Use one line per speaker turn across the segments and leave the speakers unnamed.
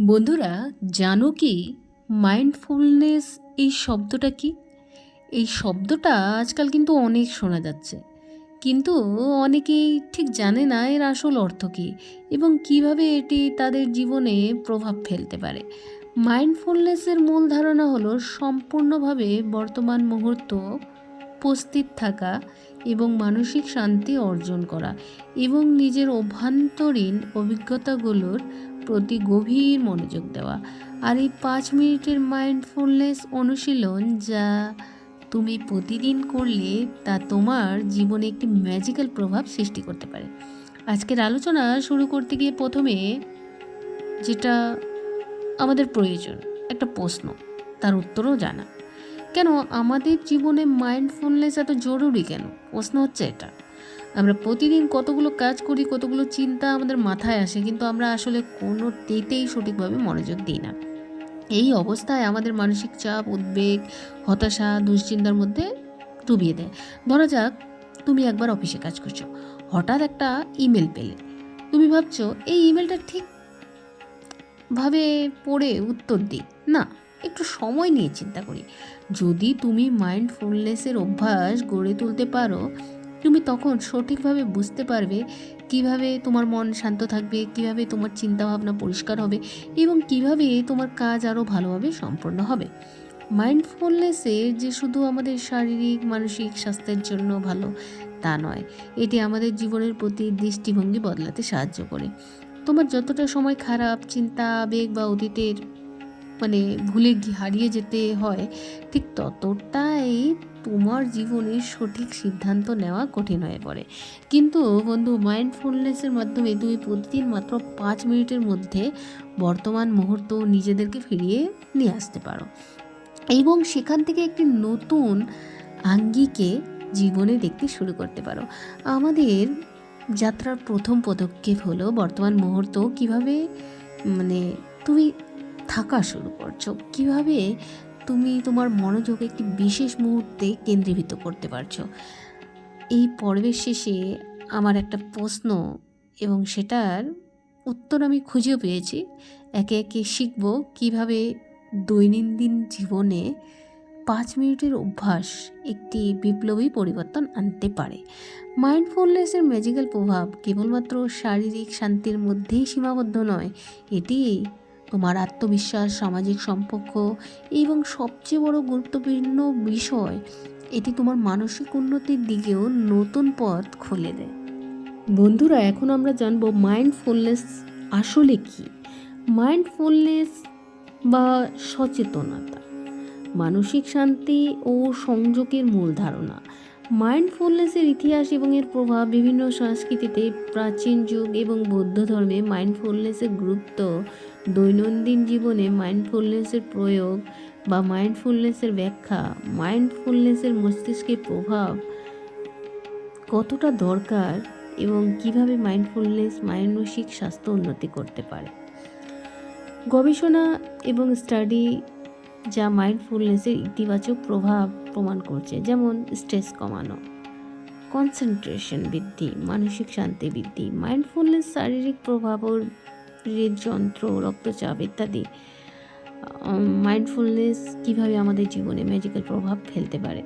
বন্ধুরা, জানো কি? মাইন্ডফুলনেস এই শব্দটা কি? এই শব্দটা আজকাল কিন্তু অনেক শোনা যাচ্ছে। কিন্তু অনেকেই ঠিক জানে না এর আসল অর্থ কী এবং কীভাবে এটি তাদের জীবনে প্রভাব ফেলতে পারে। মাইন্ডফুলনেসের মূল ধারণা হলো সম্পূর্ণভাবে বর্তমান মুহূর্ত, উপস্থিত থাকা এবং মানসিক শান্তি অর্জন করা এবং নিজের অভ্যন্তরীণ অভিজ্ঞতাগুলোর প্রতি গভীর মনোযোগ দেওয়া। আর এই পাঁচ মিনিটের মাইন্ডফুলনেস অনুশীলন যা তুমি প্রতিদিন করলে, তা তোমার জীবনে একটি ম্যাজিক্যাল প্রভাব সৃষ্টি করতে পারে। আজকের আলোচনা শুরু করতে গিয়ে প্রথমে যেটা আমাদের প্রয়োজন, একটা প্রশ্ন, তার উত্তরও জানা। কেন আমাদের জীবনে মাইন্ডফুলনেস এত জরুরি কেন? প্রশ্ন হচ্ছে এটা। আমরা প্রতিদিন কতগুলো কাজ করি, কতগুলো চিন্তা আমাদের মাথায় আসে, কিন্তু আমরা আসলে কোনো তেতেই সঠিকভাবে মনোযোগ দিই না। এই অবস্থায় আমাদের মানসিক চাপ, উদ্বেগ, হতাশা, দুশ্চিন্তার মধ্যে ডুবিয়ে দেয়। ধরা যাক, তুমি একবার অফিসে কাজ করছ, হঠাৎ একটা ইমেল পেলে। তুমি ভাবছ, এই ইমেলটা ঠিক ভাবে পড়ে উত্তর দিই। না, একটু সময় নিয়ে চিন্তা করি। যদি তুমি মাইন্ডফুলনেসের অভ্যাস গড়ে তুলতে পারো তুমি তখন সঠিকভাবে বুঝতে পারবে কীভাবে তোমার মন শান্ত থাকবে, কীভাবে তোমার চিন্তাভাবনা পরিষ্কার হবে এবং কীভাবে তোমার কাজ আরও ভালোভাবে সম্পন্ন হবে। মাইন্ডফুলনেসের যে শুধু আমাদের শারীরিক, মানসিক স্বাস্থ্যের জন্য ভালো তা নয়, এটি আমাদের জীবনের প্রতি দৃষ্টিভঙ্গি বদলাতে সাহায্য করে। তোমার যতটা সময় খারাপ, চিন্তা, আবেগ বা অতীতের মানে ভুলে হারিয়ে যেতে হয়, ঠিক ততটাই তোমার জীবনে সঠিক সিদ্ধান্ত নেওয়া কঠিন হয়ে পড়ে। কিন্তু বন্ধু মাইন্ডফুলনেসের মাধ্যমে তুমি প্রতিদিন মাত্র পাঁচ মিনিটের মধ্যে বর্তমান মুহূর্ত নিজেদেরকে ফিরিয়ে নিয়ে আসতে পারো। এবং সেখান থেকে একটি নতুন আঙ্গিকে জীবনে দেখতে শুরু করতে পারো। আমাদের যাত্রার প্রথম পদক্ষেপ হলো বর্তমান মুহূর্ত কীভাবে মানে তুমি থাকা শুরু করছ। কীভাবে তুমি তোমার মনোযোগ একটি বিশেষ মুহূর্তে কেন্দ্রীভূত করতে পারছ? এই পর্বের শেষে আমার একটা প্রশ্ন এবং সেটার উত্তর আমি খুঁজেও পেয়েছি। একে একে শিখব কীভাবে দৈনন্দিন জীবনে পাঁচ মিনিটের অভ্যাস একটি বিপ্লবী পরিবর্তন আনতে পারে। মাইন্ডফুলনেসের ম্যাজিক্যাল প্রভাব কেবলমাত্র শারীরিক শান্তির মধ্যেই সীমাবদ্ধ নয়, এটি তোমার আত্মবিশ্বাস, সামাজিক সম্পর্ক এবং সবচেয়ে বড় গুরুত্বপূর্ণ বিষয়, এটি তোমার মানসিক উন্নতির দিকেও নতুন পথ খুলে দেয়। বন্ধুরা, এখন আমরা জানব মাইন্ডফুলনেস আসলে কি? মাইন্ডফুলনেস বা সচেতনতা, মানসিক শান্তি ও সংযোগের মূল ধারণা। মাইন্ডফুলনেসের ইতিহাস এবং এর প্রভাব বিভিন্ন সংস্কৃতিতে প্রাচীন যুগ এবং বৌদ্ধ ধর্মে মাইন্ডফুলনেসের গুরুত্ব দৈনন্দিন জীবনে মাইন্ডফুলনেসের প্রয়োগ বা মাইন্ডফুলনেসের ব্যাখ্যা মাইন্ডফুলনেসের মস্তিষ্কের প্রভাব কতটা দরকার এবং কীভাবে মাইন্ডফুলনেস মানসিক স্বাস্থ্য উন্নতি করতে পারে? গবেষণা এবং স্টাডি যা মাইন্ডফুলনেসের ইতিবাচক প্রভাব প্রমাণ করছে, যেমন স্ট্রেস কমানো কনসেন্ট্রেশন বৃদ্ধি, মানসিক শান্তি বৃদ্ধি মাইন্ডফুলনেস শারীরিক প্রভাব ও হৃদযন্ত্র রক্তচাপ ইত্যাদি মাইন্ডফুলনেস কীভাবে আমাদের জীবনে ম্যাজিক্যাল প্রভাব ফেলতে পারে?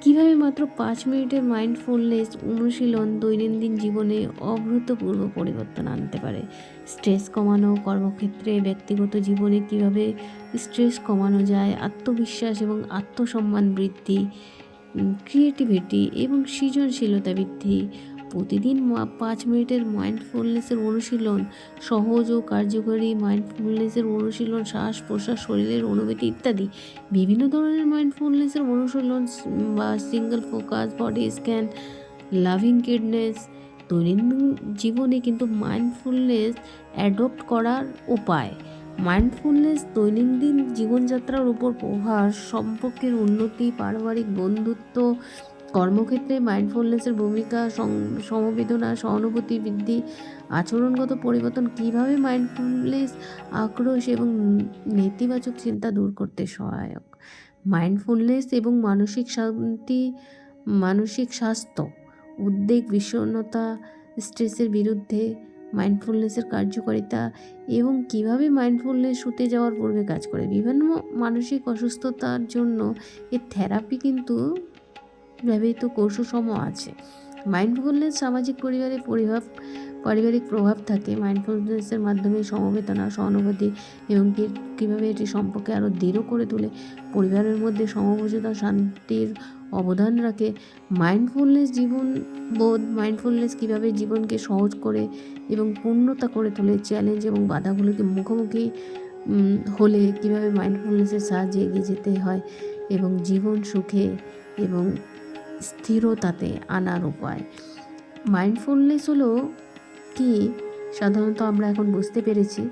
কীভাবে মাত্র পাঁচ মিনিটের মাইন্ডফুলনেস অনুশীলন দৈনন্দিন জীবনে অভূতপূর্ব পরিবর্তন আনতে পারে? স্ট্রেস কমানো, কর্মক্ষেত্রে ব্যক্তিগত জীবনে কীভাবে স্ট্রেস কমানো যায়, আত্মবিশ্বাস এবং আত্মসম্মান বৃদ্ধি ক্রিয়েটিভিটি এবং সৃজনশীলতা বৃদ্ধি প্রতিদিন পাঁচ মিনিটের মাইন্ডফুলনেসের অনুশীলন, সহজ ও কার্যকরী মাইন্ডফুলনেসের অনুশীলন, শ্বাস প্রশ্বাস, শরীরের অনুভূতি ইত্যাদি। বিভিন্ন ধরনের মাইন্ডফুলনেসের অনুশীলন বা single focus body scan loving kindness দৈনন্দিন জীবনে কিন্তু মাইন্ডফুলনেস অ্যাডপ্ট করার উপায়। মাইন্ডফুলনেস দৈনন্দিন জীবনযাত্রার উপর প্রভাব, সম্পর্কের উন্নতি, পারিবারিক বন্ধুত্ব কর্মক্ষেত্রে মাইন্ডফুলনেসের ভূমিকা সমবেদনা সহানুভূতি বৃদ্ধি আচরণগত পরিবর্তন কীভাবে মাইন্ডফুলনেস আক্রোশ এবং নেতিবাচক চিন্তা দূর করতে সহায়ক? মাইন্ডফুলনেস এবং মানসিক শান্তি, মানসিক স্বাস্থ্য, উদ্বেগ, বিষণ্ণতা, স্ট্রেসের বিরুদ্ধে মাইন্ডফুলনেসের কার্যকারিতা এবং কীভাবে মাইন্ডফুলনেস শুতে যাওয়ার পূর্বে কাজ করে। বিভিন্ন মানসিক অসুস্থতার জন্য এর থেরাপি কিন্তু ব্যবহৃত কৌশলসম আছে। মাইন্ডফুলনেস সামাজিক পরিবারে পরিভাব, পারিবারিক প্রভাব থাকে। মাইন্ডফুলনেসের মাধ্যমে সমবেদনা, সহানুভূতি এবং কীভাবে এটি সম্পর্কে আরও দৃঢ় করে তোলে, পরিবারের মধ্যে সমবোঝতা শান্তির অবদান রাখে। মাইন্ডফুলনেস জীবন বোধ মাইন্ডফুলনেস কীভাবে জীবনকে সহজ করে এবং পূর্ণতা করে তোলে চ্যালেঞ্জ এবং বাধাগুলোকে মুখোমুখি হলে কীভাবে মাইন্ডফুলনেসের সাহায্যে এগিয়ে যেতে হয় এবং জীবন সুখে এবং স্থিরতাতে আনার উপায়। মাইন্ডফুলনেস হলো কি? সাধারণত আমরা এখন বুঝতে পেরেছি।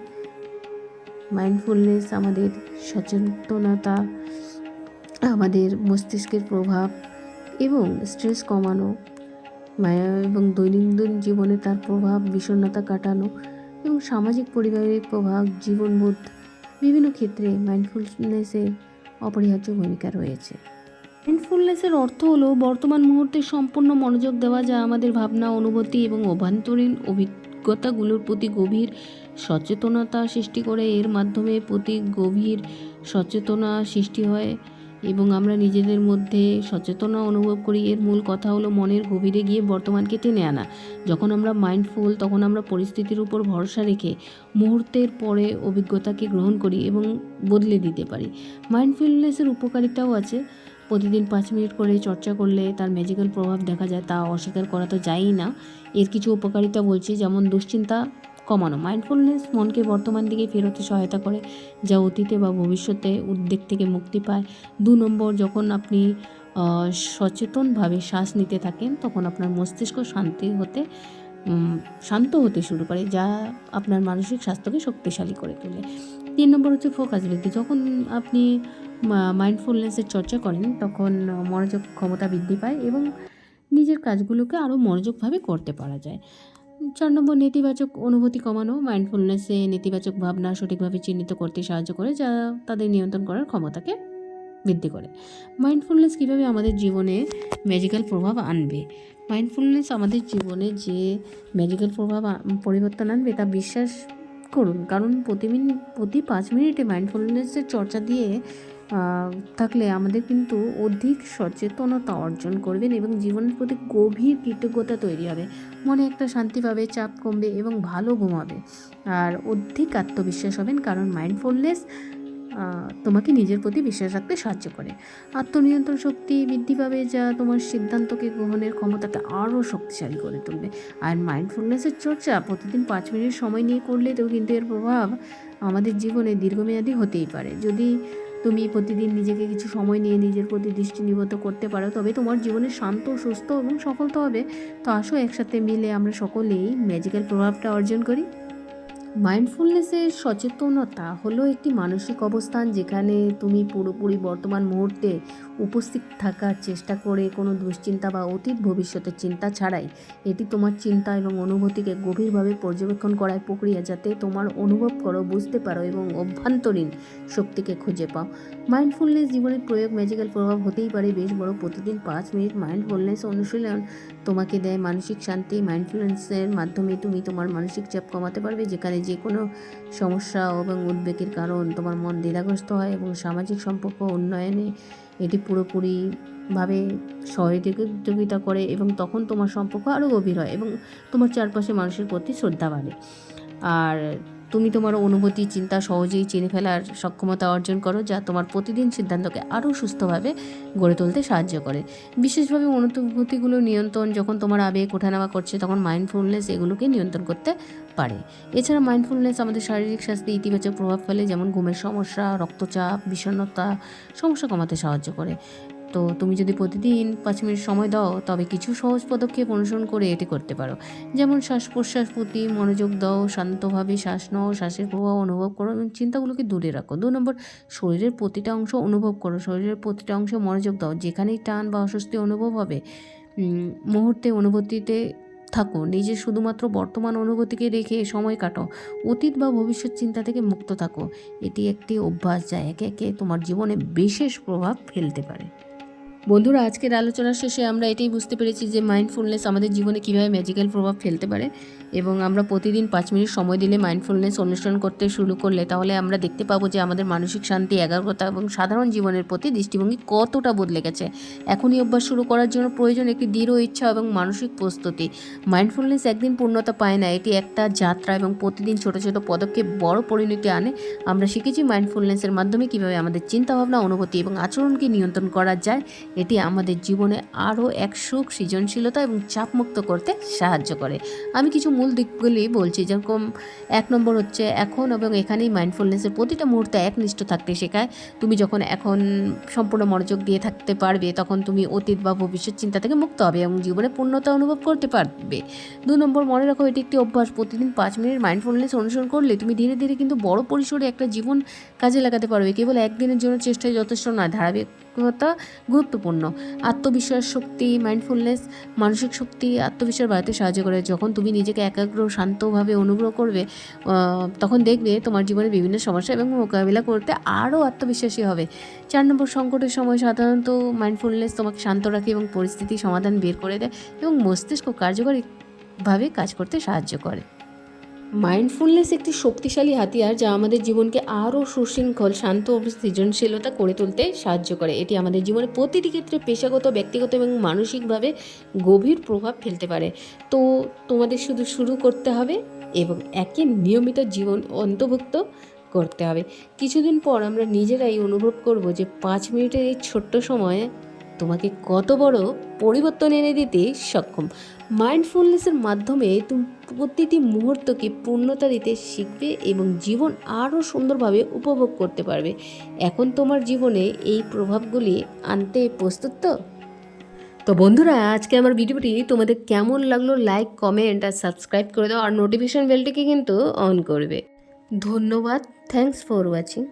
মাইন্ডফুলনেস আমাদের সচেতনতা, আমাদের মস্তিষ্কের প্রভাব এবং স্ট্রেস কমানো এবং দৈনন্দিন জীবনে তার প্রভাব, বিষণ্ণতা কাটানো এবং সামাজিক পরিবারের প্রভাব, জীবনবোধ বিভিন্ন ক্ষেত্রে মাইন্ডফুলনেসের অপরিহার্য ভূমিকা রয়েছে। মাইন্ডফুলনেসের অর্থ হলো বর্তমান মুহূর্তে সম্পূর্ণ মনোযোগ দেওয়া যা আমাদের ভাবনা, অনুভূতি এবং অভ্যন্তরীণ অভিজ্ঞতাগুলোর প্রতি গভীর সচেতনতা সৃষ্টি করে। এর মাধ্যমে প্রতি গভীর সচেতনা সৃষ্টি হয় এবং আমরা নিজেদের মধ্যে সচেতনা অনুভব করি। এর মূল কথা হলো মনের গভীরে গিয়ে বর্তমানকে টেনে আনা। যখন আমরা মাইন্ডফুল তখন আমরা পরিস্থিতির উপর ভরসা রেখে মুহূর্তের পরে অভিজ্ঞতাকে গ্রহণ করি এবং বদলে দিতে পারি। মাইন্ডফুলনেসের উপকারিতাও আছে। প্রতিদিন পাঁচ মিনিট করে চর্চা করলে তার ম্যাজিক্যাল প্রভাব দেখা যায়, তা অস্বীকার করা তো যায়ই না। এর কিছু উপকারিতা বলছি, যেমন দুশ্চিন্তা কমানো মাইন্ডফুলনেস মনকে বর্তমান দিকে ফেরতে সহায়তা করে, যা অতীতে বা ভবিষ্যতে উদ্বেগ থেকে মুক্তি পায়। দু নম্বর, যখন আপনি সচেতনভাবে শ্বাস নিতে থাকেন, তখন আপনার মস্তিষ্ক শান্তি হতে শান্ত হতে শুরু করে, যা আপনার মানসিক স্বাস্থ্যকে শক্তিশালী করে তোলে। তিন নম্বর হচ্ছে ফোকাস বৃদ্ধি। যখন আপনি মাইন্ডফুলনেসের চর্চা করেন, তখন মনোযোগ ক্ষমতা বৃদ্ধি পায় এবং নিজের কাজগুলোকে আরও মনোযোগভাবে করতে পারা যায়। চার নম্বর, নেতিবাচক অনুভূতি কমানো। মাইন্ডফুলনেসে নেতিবাচক ভাবনা সঠিকভাবে চিহ্নিত করতে সাহায্য করে, যা তাদের নিয়ন্ত্রণ করার ক্ষমতাকে বৃদ্ধি করে। মাইন্ডফুলনেস কীভাবে আমাদের জীবনে ম্যাজিক্যাল প্রভাব আনবে? মাইন্ডফুলনেস আমাদের জীবনে যে ম্যাজিক্যাল প্রভাব পরিবর্তন আনবে তা বিশ্বাস করুন। কারণ প্রতি মিনিট প্রতি পাঁচ মিনিটে মাইন্ডফুলনেসের চর্চা দিয়ে থাকলে আমাদের কিন্তু অধিক সচেতনতা অর্জন করবেন এবং জীবনের প্রতি গভীর কৃতজ্ঞতা তৈরি হবে। মনে একটা শান্তি পাবে, চাপ কমবে এবং ভালো ঘুমাবে। আর অধিক আত্মবিশ্বাস হবেন, কারণ মাইন্ডফুলনেস তোমাকে নিজের প্রতি বিশ্বাস রাখতে সাহায্য করে। আত্মনিয়ন্ত্রণ শক্তি বৃদ্ধি পাবে, যা তোমার সিদ্ধান্তকে গ্রহণের ক্ষমতাকে আরও শক্তিশালী করে তুলবে। আর মাইন্ডফুলনেসের চর্চা প্রতিদিন পাঁচ মিনিট সময় নিয়ে করলে তো কিন্তু এর প্রভাব আমাদের জীবনে দীর্ঘমেয়াদী হতেই পারে। যদি তুমি প্রতিদিন নিজেকে কিছু সময় নিয়ে নিজের প্রতি দৃষ্টি নিবদ্ধ করতে পারো, তবে তোমার জীবনে শান্ত, সুস্থ এবং সফল তো হবে। তো আসো একসাথে মিলে আমরা সকলেই ম্যাজিক্যাল প্রভাবটা অর্জন করি। মাইন্ডফুলনেসের সচেতনতা হলো একটি মানসিক অবস্থান যেখানে তুমি পুরোপুরি বর্তমান মুহূর্তে উপস্থিত থাকার চেষ্টা করে কোনো দুশ্চিন্তা বা অতীত ভবিষ্যতের চিন্তা ছাড়াই, এটি তোমার চিন্তা এবং অনুভূতিকে গভীরভাবে পর্যবেক্ষণ করার প্রক্রিয়া যাতে তোমার অনুভব করো, বুঝতে পারো এবং অভ্যন্তরীণ শক্তিকে খুঁজে পাও। মাইন্ডফুলনেস জীবনের প্রয়োগ ম্যাজিক্যাল প্রভাব হতেই পারে। বেশ বড় প্রতিদিন পাঁচ মিনিট মাইন্ডফুলনেস অনুশীলন তোমাকে দেয় মানসিক শান্তি। মাইন্ডফুলনেসের মাধ্যমে তুমি তোমার মানসিক চাপ কমাতে পারবে, যেখানে যে কোনো সমস্যা এবং উদ্বেগের কারণ তোমার মন দ্বিধাগ্রস্ত হয় এবং সামাজিক সম্পর্ক উন্নয়নে এটি পুরোপুরিভাবে সহযোগিতা করে এবং তখন তোমার সম্পর্ক আরও গভীর হয় এবং তোমার চারপাশে মানুষের প্রতি শ্রদ্ধা বাড়ে। আর তুমি তোমার অনুভূতি, চিন্তা সহজেই চিনে ফেলার সক্ষমতা অর্জন করো যা তোমার প্রতিদিন সিদ্ধান্তকে আরও সুস্থভাবে গড়ে তুলতে সাহায্য করে। বিশেষভাবে অনুভূতিগুলো নিয়ন্ত্রণ, যখন তোমার আবেগ ওঠানামা করছে, তখন মাইন্ডফুলনেস এগুলোকে নিয়ন্ত্রণ করতে পারে। এছাড়া মাইন্ডফুলনেস আমাদের শারীরিক স্বাস্থ্যে ইতিবাচক প্রভাব ফেলে, যেমন ঘুমের সমস্যা, রক্তচাপ, বিষণ্ণতা, সমস্যা কমাতে সাহায্য করে। তো তুমি যদি প্রতিদিন পাঁচ মিনিট সময় দাও, তবে কিছু সহজ পদক্ষেপ অনুসরণ করে এটি করতে পারো। যেমন শ্বাস প্রশ্বাস প্রতি মনোযোগ দাও, শান্তভাবে শ্বাস নাও, শ্বাসের প্রভাব অনুভব করো এবং চিন্তাগুলোকে দূরে রাখো। দু নম্বর, শরীরের প্রতিটা অংশ অনুভব করো। শরীরের প্রতিটা অংশে মনোযোগ দাও। যেখানেই টান বা অস্বস্তি অনুভব হবে মুহূর্তে অনুভূতিতে থাকো। নিজের শুধুমাত্র বর্তমান অনুভূতিকে রেখে সময় কাটো অতীত বা ভবিষ্যৎ চিন্তা থেকে মুক্ত থাকো। এটি একটি অভ্যাস যা একে একে তোমার জীবনে বিশেষ প্রভাব ফেলতে পারে। বন্ধুরা, আজকের আলোচনার শেষে আমরা এটাই বুঝতে পেরেছি যে মাইন্ডফুলনেস আমাদের জীবনে কীভাবে ম্যাজিক্যাল প্রভাব ফেলতে পারে এবং আমরা প্রতিদিন পাঁচ মিনিট সময় দিলে মাইন্ডফুলনেস অনুসরণ করতে শুরু করলে তাহলে আমরা দেখতে পাবো যে আমাদের মানসিক শান্তি, একাগ্রতা এবং সাধারণ জীবনের প্রতি দৃষ্টিভঙ্গি কতটা বদলে গেছে। এখনই অভ্যাস শুরু করার জন্য প্রয়োজন একটি দৃঢ় ইচ্ছা এবং মানসিক প্রস্তুতি। মাইন্ডফুলনেস একদিন পূর্ণতা পায় না, এটি একটা যাত্রা এবং প্রতিদিন ছোট ছোট পদক্ষেপ বড় পরিণতি আনে। আমরা শিখেছি মাইন্ডফুলনেসের মাধ্যমে কীভাবে আমাদের চিন্তাভাবনা, অনুভূতি এবং আচরণকে নিয়ন্ত্রণ করা যায় এটি আমাদের জীবনে আরও এক সুখ, সৃজনশীলতা এবং চাপমুক্ত করতে সাহায্য করে। আমি কিছু মূল দিকগুলি বলছি, যেরকম এক নম্বর হচ্ছে এখন এবং এখানেই মাইন্ডফুলনেসের প্রতিটা মুহূর্তে একনিষ্ঠ থাকতে শেখায়। তুমি যখন এখন সম্পূর্ণ মনোযোগ দিয়ে থাকতে পারবে, তখন তুমি অতীত বা ভবিষ্যৎ চিন্তা থেকে মুক্ত হবে এবং জীবনে পূর্ণতা অনুভব করতে পারবে। দু নম্বর, মনে রাখো, এটি একটি অভ্যাস। প্রতিদিন পাঁচ মিনিট মাইন্ডফুলনেস অনুসরণ করলে তুমি ধীরে ধীরে কিন্তু বড় পরিসরে একটা জীবন কাজে লাগাতে পারবে। কেবল একদিনের জন্য চেষ্টায় যথেষ্ট নয় ধারাবাহিকতা গুরুত্বপূর্ণ। আত্মবিশ্বাস শক্তি মাইন্ডফুলনেস মানসিক শক্তি, আত্মবিশ্বাস বাড়াতে সাহায্য করে। যখন তুমি নিজেকে একাগ্র, শান্তভাবে অনুগ্রহ করবে তখন দেখবে তোমার জীবনে বিভিন্ন সমস্যা এবং মোকাবিলা করতে আরও আত্মবিশ্বাসী হবে। চার নম্বর, সংকটের সময় সাধারণত মাইন্ডফুলনেস তোমাকে শান্ত রাখে এবং পরিস্থিতি সমাধান বের করে দেয় এবং মস্তিষ্ক কার্যকরীভাবে কাজ করতে সাহায্য করে। মাইন্ডফুলনেস একটি শক্তিশালী হাতিয়ার যা আমাদের জীবনকে আরও সুশৃঙ্খল, শান্ত ও সৃজনশীলতা করে তুলতে সাহায্য করে। এটি আমাদের জীবনে প্রতিটি ক্ষেত্রে পেশাগত, ব্যক্তিগত এবং মানসিকভাবে গভীর প্রভাব ফেলতে পারে। তো তোমাদের শুধু শুরু করতে হবে এবং একে নিয়মিত জীবন অন্তর্ভুক্ত করতে হবে। কিছুদিন পর আমরা নিজেরাই অনুভব করব যে পাঁচ মিনিটের এই ছোট্ট সময়ে তোমাকে কত বড় পরিবর্তন এনে দিতে সক্ষম। মাইন্ডফুলনেসের মাধ্যমে তুমি প্রতিটি মুহূর্তকে পূর্ণতা দিতে শিখবে এবং জীবন আরও সুন্দরভাবে উপভোগ করতে পারবে। এখন তোমার জীবনে এই প্রভাবগুলি আনতে প্রস্তুত তো? তো বন্ধুরা, আজকে আমার ভিডিওটি তোমাদের কেমন লাগল লাইক কমেন্ট আর সাবস্ক্রাইব করে দাও আর নোটিফিকেশন বেলটিকে কিন্তু অন করবে। ধন্যবাদ থ্যাঙ্কস ফর ওয়াচিং